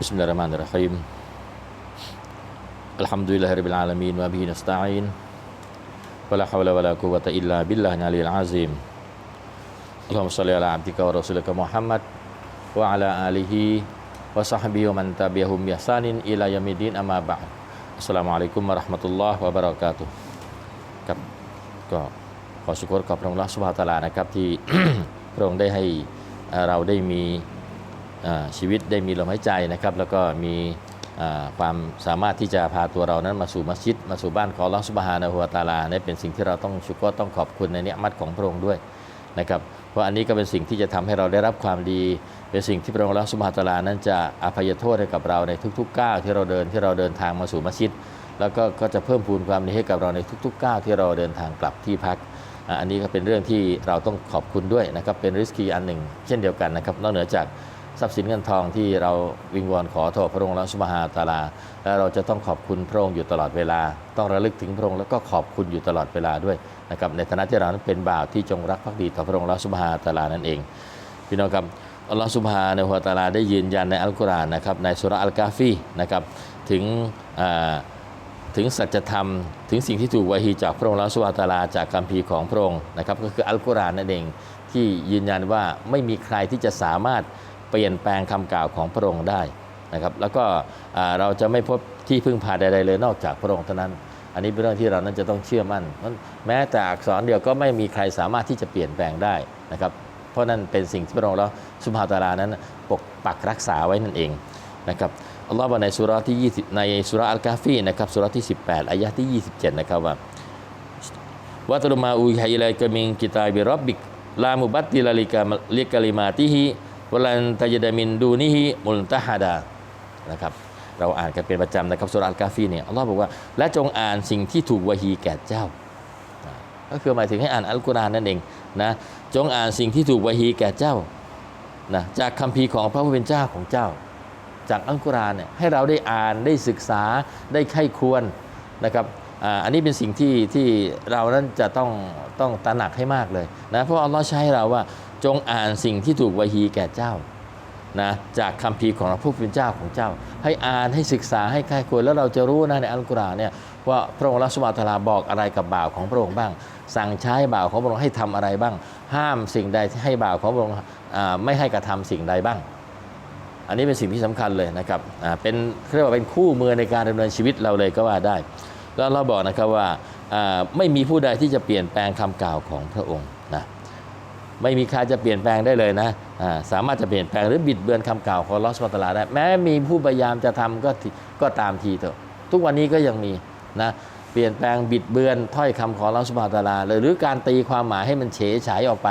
Bismillahirrahmanirrahim. Alhamdulillahirabbil alamin wa bihi nasta'in. Wala haula wala quwwata illa billahil aliyil azim. Allahumma shalli ala abdika wa rasulika Muhammad wa ala alihi wa sahbihi wa man tabi'ahum bi ihsanin ila yaumiddin amma ba'd. Assalamualaikum warahmatullahi wabarakatuh. Kap ครับก็ขอสุขขอบพระองค์ละสุบฮาตาลานะครับที่ พระองค์ได้ให้เราได้มี ชีวิตได้มีลมหายใจนะครับ แล้วก็มีความสามารถที่จะพาตัวเรานั้นมาสู่มัสยิด มาสู่บ้านของอัลอสุบฮานะฮูวตาลานี่เป็นสิ่งที่เราต้องชุกรต้องขอบคุณในเนียมัตของพระองค์ด้วยนะครับเพราะอันนี้ก็เป็นสิ่งที่จะทำให้เราได้รับความดี เป็นสิ่งที่พระองค์อัลอสุบฮานะฮูวตาลานั้นจะอภัยโทษให้กับเราในทุกๆก้าวที่เราเดินที่เราเดินทางมาสู่มัสยิด แล้วก็ก็จะเพิ่มพูนความดีให้กับเราในทุกๆก้าวที่เราเดินทางกลับที่พักอันนี้ก็เป็นเรื่องที่เราต้องขอบคุณด้วยนะครับเป็นริสกีอันหนึ่ง เช่นเดียวกันนะครับนอกเหนือจาก ทรัพย์สินเงินทองที่เราวิงวอนขอโทษพระองค์และสุบฮาตาลา และเราจะต้องขอบคุณพระองค์อยู่ตลอดเวลา ต้องระลึกถึงพระองค์แล้วก็ขอบคุณอยู่ตลอดเวลาด้วยนะครับในฐานะที่เรานั้นเป็นบ่าวที่จงรักภักดีต่อพระองค์และสุบฮาตาลานั่นเองพี่น้องครับอัลลอฮฺสุบฮานะฮูวตาลาได้ยืนยันในอัลกุรอานนะครับในสุระอัลกาฟีนะครับถึงถึงสัจธรรม ถึงสิ่งที่ถูกวาฮีจากพระองค์ละสุวาตาลาจากคัมภีร์ของพระองค์นะครับก็คืออัลกุรอานนั่นเองที่ยืนยันว่าไม่มีใครที่จะสามารถ เปลี่ยนแปลงคำกล่าวของพระองค์ได้นะครับแล้วก็เราจะไม่พบที่พึ่งพาใดๆเลยนอกจากพระองค์เท่านั้น อันนี้เป็นเรื่องที่เรานั้นจะต้องเชื่อมั่นแม้แต่อักษรเดียวก็ไม่มีใครสามารถที่จะเปลี่ยนแปลงได้นะครับเพราะนั่นเป็นสิ่งที่พระองค์ละสุบฮาตาลานั้นปกปักรักษาไว้นั่นเองนะครับอัลลอฮ์บอกในสุราที่ 20 ในสุราอัลกาฟีนะครับสุราที่ 18อายะที่ 27 นะครับว่าวะตรุมาอุฮัยไลกะมิงกิตาบิรับบิกลามุบัตติลาลิกาลิกะลิมาติฮิ วลันตยดามินดูนิฮิมุลตะฮาดานะครับเราอ่านกันเป็นประจำนะครับสุราะห์อัลกาฟีเนี่ยอัลลอฮ์บอกว่า และจงอ่านสิ่งที่ถูกวะฮีแก่เจ้า ก็คือหมายถึงให้อ่านอัลกุรอานนั่นเองนะจงอ่านสิ่งที่ถูกวะฮีแก่เจ้านะจากคัมภีร์ของพระผู้เป็นเจ้าของเจ้า จากอัลกุรอานเนี่ยให้เราได้อ่านได้ศึกษาได้ไข้ควรนะครับอันนี้เป็นสิ่งที่ที่เรานั้นจะต้องต้องตระหนักให้มากเลยนะเพราะอัลลอฮ์ใช้เราว่า จงอ่านสิ่งที่ถูกวะฮีแก่เจ้านะจากคัมภีของพระผู้เป็นเจ้าของเจ้า ให้อ่านให้ศึกษาให้ไข้ควรแล้วเราจะรู้นะในอัลกุรอานเนี่ยว่าพระองค์ละสุบฮาตลาบอกอะไรกับบ่าวของพระองค์บ้าง สั่งใช้บ่าวของพระองค์ให้ทำอะไรบ้าง ห้ามสิ่งใดที่ให้บ่าวของพระองค์ไม่ให้กระทำสิ่งใดบ้าง อันนี้เป็นสิ่งที่สำคัญเลยนะครับอ่าเป็นเรียกว่าเป็นคู่มือในการดำเนินชีวิตเราเลยก็ว่าได้ แล้วเราบอกนะครับว่าอ่าไม่มีผู้ใดที่จะเปลี่ยนแปลงคำกล่าวของพระองค์ ไม่มีใครจะเปลี่ยนแปลงได้เลยนะะสามารถจะเปลี่ยนแปลงหรือบิดเบือนคำกล่าวของลอสวาตลาได้ แม้มีผู้พยายามจะทำก็ก็ตามทีเถอะ ทุกวันนี้ก็ยังมีนะเปลี่ยนแปลงบิดเบือนถ้อยคำของลอสวาตลาหรือการตีความหมายให้มันเฉยฉายออกไป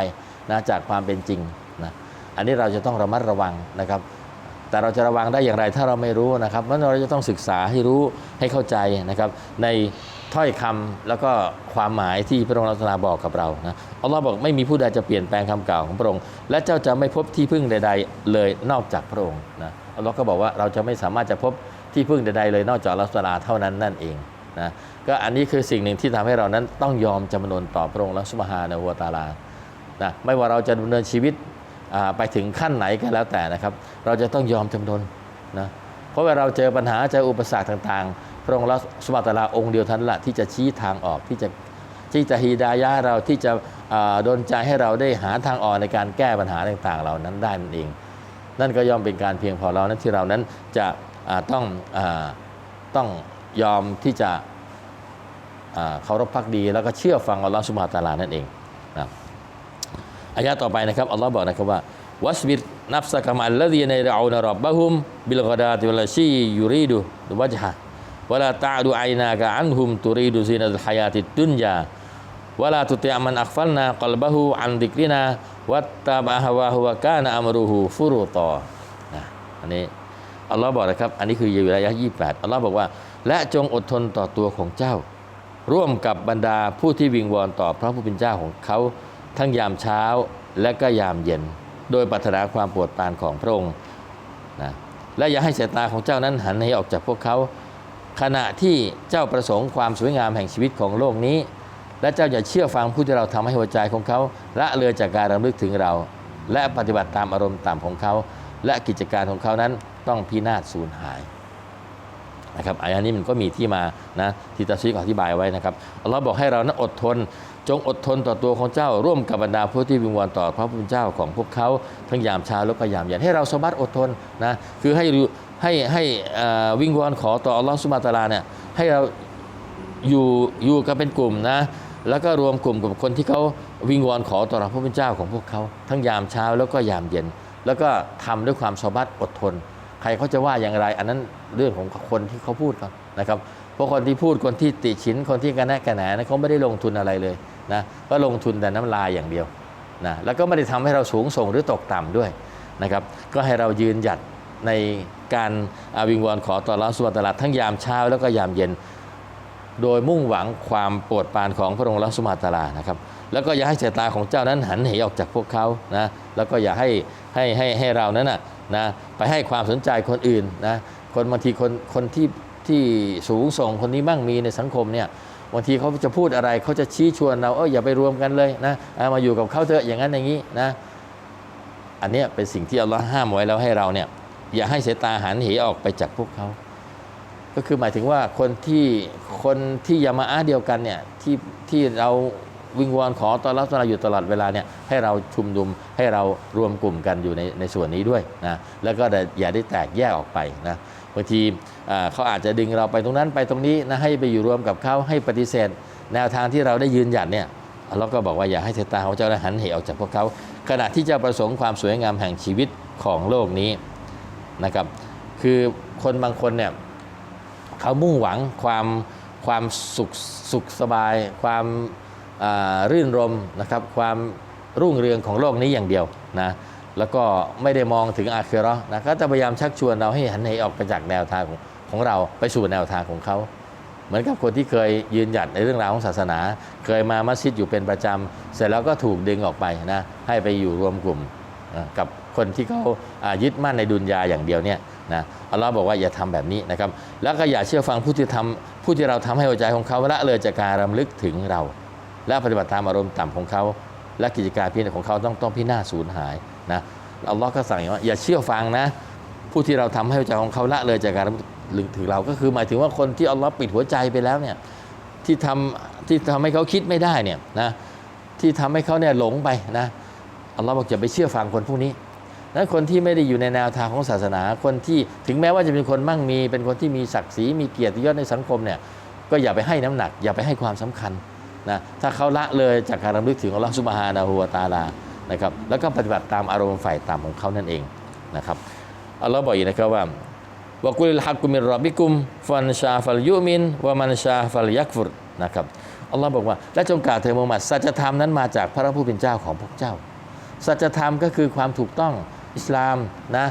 นะจากความเป็นจริงนะอันนี้เราจะต้องระมัดระวังนะครับ แต่เราจะระวังได้อย่างไรถ้าเราไม่รู้นะครับเพราะฉะนั้นเราจะต้องศึกษาให้รู้ให้เข้าใจนะครับในถ้อยคำแล้วก็ความหมายที่พระองค์ลักษณะบอกกับเรานะอัลลอฮ์บอกไม่มีผู้ใดจะเปลี่ยนแปลงคำกล่าวของพระองค์ และเจ้าจะไม่พบที่พึ่งใด ๆ เลยนอกจากพระองค์นะอัลลอฮ์ก็บอกว่าเราจะไม่สามารถจะพบที่พึ่งใดๆเลยนอกจากอัตะอาเท่านั้นนั่นเองนะก็อันนี้คือสิ่งหนึ่งที่ทำให้เรานั้นต้องยอมจำนนต่อพระองค์ลักษมหานะฮูวตาลานะไม่ว่าเราจะดำเนินชีวิต ไปถึงขั้นไหนก็แล้วแต่นะครับ เราจะต้องยอมจำนนนะเพราะเวลาเราเจอปัญหาเจออุปสรรคต่างๆ พระองค์ละสุบาตลาองค์เดียวเท่านั้นละที่จะชี้ทางออกที่จะที่จะฮีดายะเราที่จะดลใจให้เราได้หาทางออกในการแก้ปัญหาต่างๆ เหล่านั้นได้นั่นเอง นั่นก็ย่อมเป็นการเพียงพอเรานั้นที่เรานั้นจะต้องอต้องยอมที่จะเคารพพักดี แล้วก็เชื่อฟังอัลลอฮฺสุบฮานตาลานั่นเองนะ อายะต่อไปนะครับอัลลอฮ์บอกนะครับว่าวัสบิรนับสกามัลละดีในเรานรับบะฮุมบิลกอดาติวลาชียูรีดูวะจฮะวลาตะดูไอนากะอันฮุมตุรีดูซินัลฮายาติดุนยาวลาตุติอามันอักฟัลนากลบะฮูอันดิกรินาวัตตาบะฮวะฮุวะกานะอัมรุฮูฟุรุตอนะอันนี้อัลลอฮ์บอกนะครับ อันนี้คืออยู่ในอายะยี่แปดอัลลอฮ์บอกว่า และจงอดทนต่อตัวของเจ้า ร่วมกับบรรดาผู้ที่วิงวอนต่อพระผู้เป็นเจ้าของเขา ทั้งยามเช้าและก็ยามเย็น โดยปรารถนาความโปรดปรานของพระองค์นะและอย่าให้สายตาของเจ้านั้นหันให้ออกจากพวกเขา ขณะที่เจ้าประสงค์ความสวยงามแห่งชีวิตของโลกนี้ และเจ้าอย่าเชื่อฟังผู้ที่เราทำให้หัวใจของเขาละเลยจากการรำลึกถึงเรา และปฏิบัติตามอารมณ์ต่ำของเขา และกิจการของเขานั้นต้องพินาศสูญหายนะครับอายะนี้มันก็มีที่มานะที่ตาซีกอธิบายไว้นะครับอัลลอฮ์บอกให้เรานั้นอดทน จงอดทนต่อตัวของเจ้า ร่วมกับบรรดาผู้ที่วิงวอนต่อพระผู้เป็นเจ้าของพวกเขาทั้งยามเช้าแล้วก็ยามเย็นให้เราสบัดอดทนนะคือให้ให้ให้วิงวอนขอต่ออัลลอฮ์สุบะตาลาเนี่ยให้เราอยู่อยู่กันเป็นกลุ่มนะแล้วก็รวมกลุ่มกับคนที่เขาวิงวอนขอต่อพระผู้เป็นเจ้าของพวกเขาทั้งยามเช้าแล้วก็ยามเย็น แล้วก็ทำด้วยความสบัดอดทน ใครเขาจะว่าอย่างไร อันนั้นเรื่องของคนที่เขาพูดครับนะครับ ราะคนที่พูดคนที่ติฉินคนที่กันแนะกันแหนนะเขาไม่ได้ลงทุนอะไรเลยนะก็ลงทุนแต่น้ำลายอย่างเดียวนะแล้วก็ไม่ได้ทำให้เราสูงส่งหรือตกต่ำด้วยนะครับก็ให้เรายืนหยัดในการอาวิงวอนขอต่อรับสุบตลาดทั้งยามเช้าแล้วก็ยามเย็น โดยมุ่งหวังความโปรดปรานของพระองค์ละสุมาตลานะครับแล้วก็อย่าให้สายตาของเจ้านั้นหันเหออกจากพวกเขานะแล้วก็อย่าให้ให้ให้ให้เรานั้นนะนะไปให้ความสนใจคนอื่นนะคนบางทีคนคนที่ ที่สูงส่งคนนี้มั่งมีในสังคมเนี่ยบางทีเขาจะพูดอะไรเขาจะชี้ชวนเราเอออย่าไปรวมกันเลยนะามาอยู่กับเขาเถอะอย่างนั้นอย่างนี้นะอันนี้เป็นสิ่งที่อัลลอฮ์ห้ามไว้แล้วให้เราเนี่ยอย่าให้สายตาหันเหออกไปจากพวกเขา ก็คือหมายถึงว่าคนที่คนที่ยามาอะห์เดียวกันเนี่ยที่ที่เราวิงวอนขอตอนรับตอนเราอยู่ตลอดเวลาเนี่ยให้เราชุมนุมให้เรารวมกลุ่มกันอยู่ในในส่วนนี้ด้วยนะแล้วก็อย่าได้แตกแยกออกไปนะบางที เขาอาจจะดึงเราไปตรงนั้นไปตรงนี้นะให้ไปอยู่รวมกับเขาให้ปฏิเสธ แนวทางที่เราได้ยืนหยัดเนี่ยเราก็บอกว่าอย่าให้สายตาของเจ้าได้หันเหออกจากพวกเขา ขณะที่จะประสงค์ความสวยงามแห่งชีวิตของโลกนี้นะครับ คือคนบางคนเนี่ยเขามุ่งหวังความความสุขสุขสบาย ความารื่นรมนะครับ ความรุ่งเรืองของโลกนี้อย่างเดียวนะแล้วก็ไม่ได้มองถึงอาคิเรนะก็จะพยายามชักชวนเราให้หันเหออกไปจากแนวทางของ ของเราไปสู่แนวทางของเขา เหมือนกับคนที่เคยยืนหยัดในเรื่องราวของศาสนา เคยมามัสยิดอยู่เป็นประจำเสร็จแล้วก็ถูกดึงออกไปนะให้ไปอยู่รวมกลุ่มกับคนที่เขายึดมั่นในดุนยาอย่างเดียวเนี่ยนะอัลลอฮ์บอกว่าอย่าทำแบบนี้นะครับ แล้วก็อย่าเชื่อฟังผู้ที่ทำผู้ที่เราทำให้หัวใจของเขาละเลยจากการรำลึกถึงเรา และปฏิบัติตามอารมณ์ต่ำของเขา และกิจการเพียรของเขาต้องต้องพินาศสูญหายนะอัลลอฮ์ก็สั่งว่าอย่าเชื่อฟังนะ ผู้ที่เราทำให้หัวใจของเขาละเลยจากการ ลึกถึงเราก็คือหมายถึงว่าคนที่อัลลอฮ์ปิดหัวใจไปแล้วเนี่ยที่ทำที่ทำให้เขาคิดไม่ได้เนี่ยนะที่ทำให้เขาเนี่ยหลงไปนะอัลลอฮ์บอกอย่าไปเชื่อฟังคนพวกนี้นั้นคนที่ไม่ได้อยู่ในแนวทางของศาสนาคนที่ถึงแม้ว่าจะเป็นคนมั่งมี เป็นคนที่มีศักดิ์ศรีมีเกียรติยศในสังคมเนี่ยก็อย่าไปให้น้ำหนัก อย่าไปให้ความสำคัญนะถ้าเขาละเลยจากการรำลึกถึงอัลลอฮฺสุบฮานะฮูวตาลานะครับแล้วก็ปฏิบัติตามอารมณ์ฝ่ายต่ำของเขานั่นเองนะครับอัลลอฮ์บอกอีกนะครับว่า วกุลิลฮักกุมิรอบบิกุม ฟันชาฟัลยุมินวะมันชาฟัลยักฟุรนะครับอัลลอฮ์บอกว่า และจงกล่าวเถิดมูฮัมหมัดสัจธรรมนั้นมาจากพระผู้เป็นเจ้าของพวกเจ้า สัจธรรมก็คือความถูกต้องอิสลามนะ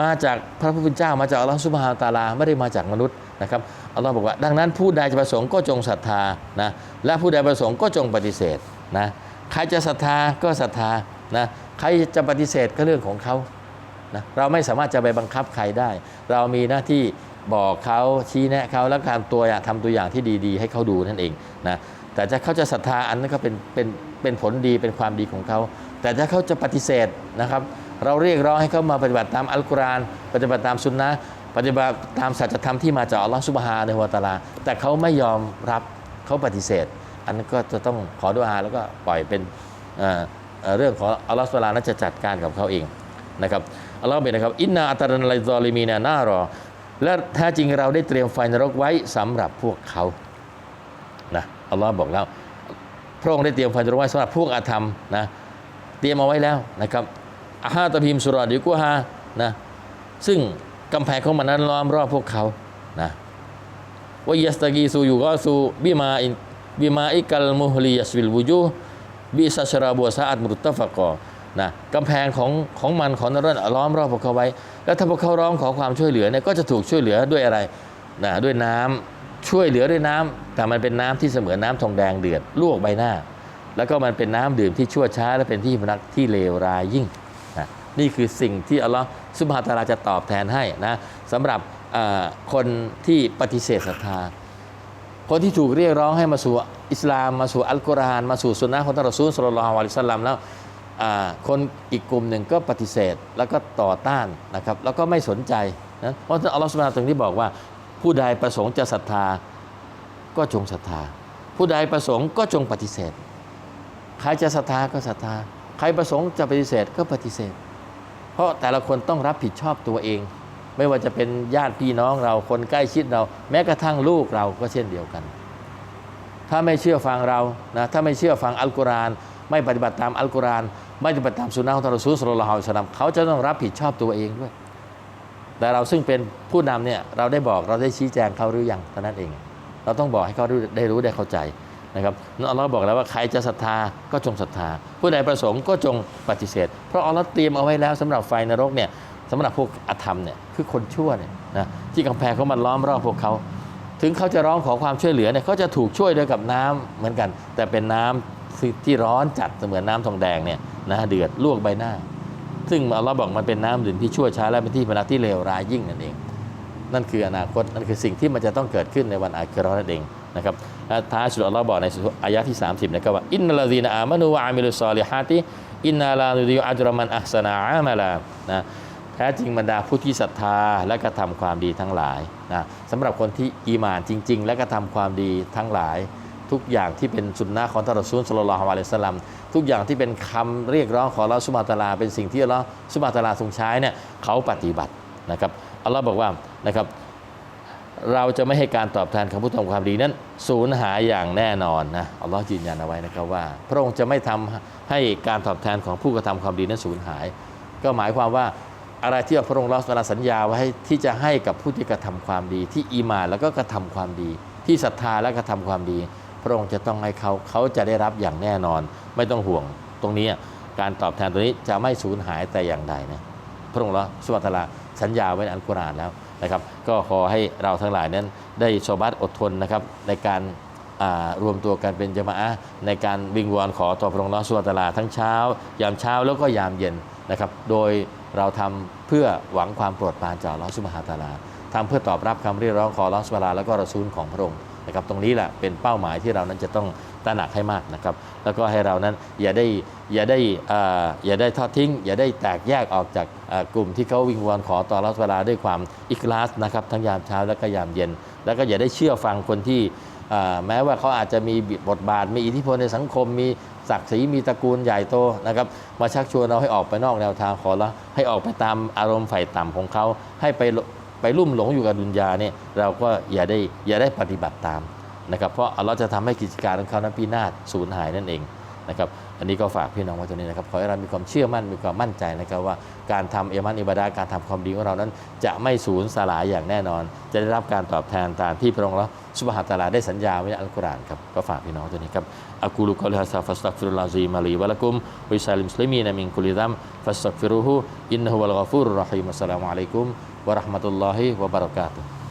มาจากพระผู้เป็นเจ้ามาจากอัลลอฮฺสุบฮานะฮูวะตาลาไม่ได้มาจากมนุษย์นะครับอัลลอฮ์บอกว่า ดังนั้นผู้ใดจะประสงค์ก็จงศรัทธานะและผู้ใดประสงค์ก็จงปฏิเสธนะใครจะศรัทธาก็ศรัทธานะใครจะปฏิเสธก็เรื่องของเขา นะเราไม่สามารถจะไปบังคับใครได้ เรามีหน้าที่บอกเขาชี้แนะเขาแล้วการตัวอย่างทำตัวอย่างที่ดีๆ ให้เขาดูนั่นเองนะแต่ถ้าเขาจะศรัทธาอันนั้นก็เป็นเป็นเป็นผลดีเป็นความดีของเขา แต่ถ้าเขาจะปฏิเสธนะครับ เราเรียกร้องให้เขามาปฏิบัติตามอัลกุรอานปฏิบัติตามสุนนะปฏิบัติตามสัจธรรมที่มาจากอัลลอฮฺสุบฮานะฮูวตะอาลา แต่เขาไม่ยอมรับเขาปฏิเสธ อันนั้นก็จะต้องขอดุอาแล้วก็ปล่อยเป็นเเรื่องของอัลลอฮฺสุบฮานะนั้นจะจัดการกับเขาเองนะครับ อัลลอฮฺเป็นนะครับอินนาอัตรันไลซอลิมีนาน่ารอ และแท้จริงเราได้เตรียมไฟนรกไว้สำหรับพวกเขานะอัลลอฮ์บอกแล้วพระองค์ได้เตรียมไฟนรกไว้สำหรับพวกอาธรรมนะเตรียมเอาไว้แล้วนะครับอาฮาตะพิมสุรอดิกุฮานะซึ่งกำแพงของมันนั้นล้อมรอบพวกเขานะวายัสตะกีซูอยู่ก็ซูบิมาอินบิมาอิกัลมุฮลียัสวิลวูจูบิซัชราบัวซาอัดมุตตะฟะกอ นะกำแพงของของมันของนรกล้อมรอบพวกเขาไว้ แล้วถ้าพวกเขาร้องขอความช่วยเหลือเนี่ยก็จะถูกช่วยเหลือด้วยอะไรนะด้วยน้ำช่วยเหลือด้วยน้ำแต่มันเป็นน้ำที่เสมือนน้ำทองแดงเดือดลวกใบหน้า แล้วก็มันเป็นน้ำดื่มที่ชั่วช้า และเป็นที่พนักที่เลวร้ายยิ่งนะนี่คือสิ่งที่อัลลอฮฺสุบฮานตาลาจะตอบแทนให้นะสำหรับคนที่ปฏิเสธศรัทธา คนที่ถูกเรียกร้องให้มาสู่อิสลามมาสู่อัลกุรอานมาสู่สุนนะของท่านรอซูลสุลลัลฮุอะลัยฮิวะสัลลัมแล้ว คนอีกกลุ่มหนึ่งก็ปฏิเสธแล้วก็ต่อต้านนะครับแล้วก็ไม่สนใจนะเพราะอัลลอฮฺสุบฮานตรงนี้บอกว่า ผู้ใดประสงค์จะศรัทธาก็จงศรัทธา ผู้ใดประสงค์ก็จงปฏิเสธ ใครจะศรัทธาก็ศรัทธา ใครประสงค์จะปฏิเสธก็ปฏิเสธ เพราะแต่ละคนต้องรับผิดชอบตัวเอง ไม่ว่าจะเป็นญาติพี่น้องเราคนใกล้ชิดเรา แม้กระทั่งลูกเราก็เช่นเดียวกัน ถ้าไม่เชื่อฟังเรานะถ้าไม่เชื่อฟังอัลกุรอานไม่ปฏิบัติตามอัลกุรอาน ไม่ปฏิบัติตามสุนนะของท่านรอซูลสุลลัลฮุอะลัยฮิวะสัลลัมเขาจะต้องรับผิดชอบตัวเองด้วย แต่เราซึ่งเป็นผู้นำเนี่ยเราได้บอกเราได้ชี้แจงเขาหรือยังเท่านั้นเอง เราต้องบอกให้เขาได้รู้ได้เข้าใจนะครับอัลลอฮ์บอกแล้วว่าใครจะศรัทธาก็จงศรัทธา ผู้ใดประสงค์ก็จงปฏิเสธ เพราะอัลลอฮ์เตรียมเอาไว้แล้วสำหรับไฟนรกเนี่ยสำหรับพวกอธรรมเนี่ยคือคนชั่วเนี่ยนะที่กำแพงเขามันล้อมรอบพวกเขา ถึงเขาจะร้องขอความช่วยเหลือเนี่ยเขาจะถูกช่วยด้วยกับน้ำเหมือนกัน แต่เป็นน้ำ ที่ร้อนจัดเสมือนน้ำทองแดงเนี่ยนะเดือดลวกใบหน้า ซึ่งอัลลอฮ์บอกมันเป็นน้ำดื่มที่ชั่วช้าและเป็นที่พนักที่เลวร้ายยิ่งนั่นเอง นั่นคืออนาคตนั่นคือสิ่งที่มันจะต้องเกิดขึ้นในวันอาคิราะห์นั่นเองนะครับท้ายสุดอัลลอฮ์บอกในอายะที่ 30นะครับว่าอินนัลลาซีนอามานูวะอามิลุสซอลิฮาติอินนาลานุดิยอัจรมันอัสนาอามาลานะแท้จริงบรรดาผู้ที่ศรัทธาและกระทำความดีทั้งหลายนะสำหรับคนที่อีมานจริง ๆ และกระทำความดีทั้งหลาย ทุกอย่างที่เป็นสุนนะของท่านรอซูลสุลลัลฮุอะลัยฮิวะสัลลัมทุกอย่างที่เป็นคำเรียกร้องของอัลลอฮ์สุบฮาตาลา เป็นสิ่งที่อัลสุบฮาตาลาทรงใช้เนี่ยเขาปฏิบัตินะครับอัลลอฮ์บอกว่านะครับเราจะไม่ให้การตอบแทนของผู้ทำความดีนั้นสูญหายอย่างแน่นอนนะอัลลอฮ์ยืนยันเอาไว้นะครับว่า พระองค์จะไม่ทำให้การตอบแทนของผู้กระทำความดีนั้นสูญหาย ก็หมายความว่าอะไรที่พระองค์ลอสลาสัญญาไว้ที่จะให้กับผู้ที่กระทำความดี ที่อีมานแล้วก็กระทำความดี ที่ศรัทธาและกระทำความดี พระองค์จะต้องให้เขาเขาจะได้รับอย่างแน่นอน ไม่ต้องห่วงตรงนี้การตอบแทนตัวนี้จะไม่สูญหายแต่อย่างใดนะพระองค์ละสุบฮานะฮูวะตะอาลาสัญญาไว้ในอัลกุรอานแล้วนะครับ ก็ขอให้เราทั้งหลายนั้นได้โซบัตอดทนนะครับในการรวมตัวกันเป็นจมะอะในการวิงวอนขอต่อพระองค์ละสุบฮานะฮูวะตะอาลาทั้งเช้า ยามเช้าแล้วก็ยามเย็นนะครับ โดยเราทำเพื่อหวังความโปรดปรานจากลอสุบฮาฮูวะตาลาทำเพื่อตอบรับคำเรียกร้องขอลอสุบฮาตะอาลาแล้วก็รอซูลของพระองค์ นะครับตรงนี้แหละเป็นเป้าหมายที่เรานั้นจะต้องตระหนักให้มากนะครับ แล้วก็ให้เรานั้นอย่าได้อย่าได้อย่าได้ทอดทิ้ง อย่าได้แตกแยกออกจากกลุ่มที่เขาวิงวอนขอต่อรัสเวลาด้วยความอิคลาสนะครับทั้งยามเช้าและก็ยามเย็น แล้วก็อย่าได้เชื่อฟังคนที่แม้ว่าเขาอาจจะมีบทบาทมีอิทธิพลในสังคม มีศักดิ์ศรีมีตระกูลใหญ่โตนะครับมาชักชวนเราให้ออกไปนอกแนวทางขอละให้ออกไปตามอารมณ์ฝ่ายต่ำของเขาให้ไป ไปลุ่มหลงอยู่กับดุนยาเนี่ยเราก็อย่าได้อย่าได้ปฏิบัติตามนะครับ เพราะอัลลอฮ์จะทำให้กิจการของเขานั้นพินาศสูญหายนั่นเองนะครับอันนี้ก็ฝากพี่น้องไว้ตรงนี้นะครับขอให้เรามีความเชื่อมั่นมีความมั่นใจนะครับว่าการทำเอมันอิบาดาการทำความดีของเรานั้น จะไม่สูญสลายอย่างแน่นอน จะได้รับการตอบแทนตามที่พระองค์ละสุบฮานะตาลาได้สัญญาไว้ในอัลกุรอานครับก็ฝากพี่น้องตัวนี้ครับอักูลุกอลิฮะซาฟัสตักฟิรุลลาซีมาลีวะลักุมวิซัลิมสลิมีนามินกุลิดัมฟัสตักฟิรุฮูอินนะฮุวัลกอฟูรุรราะฮีมัสสลามุอะลัยกุม วะ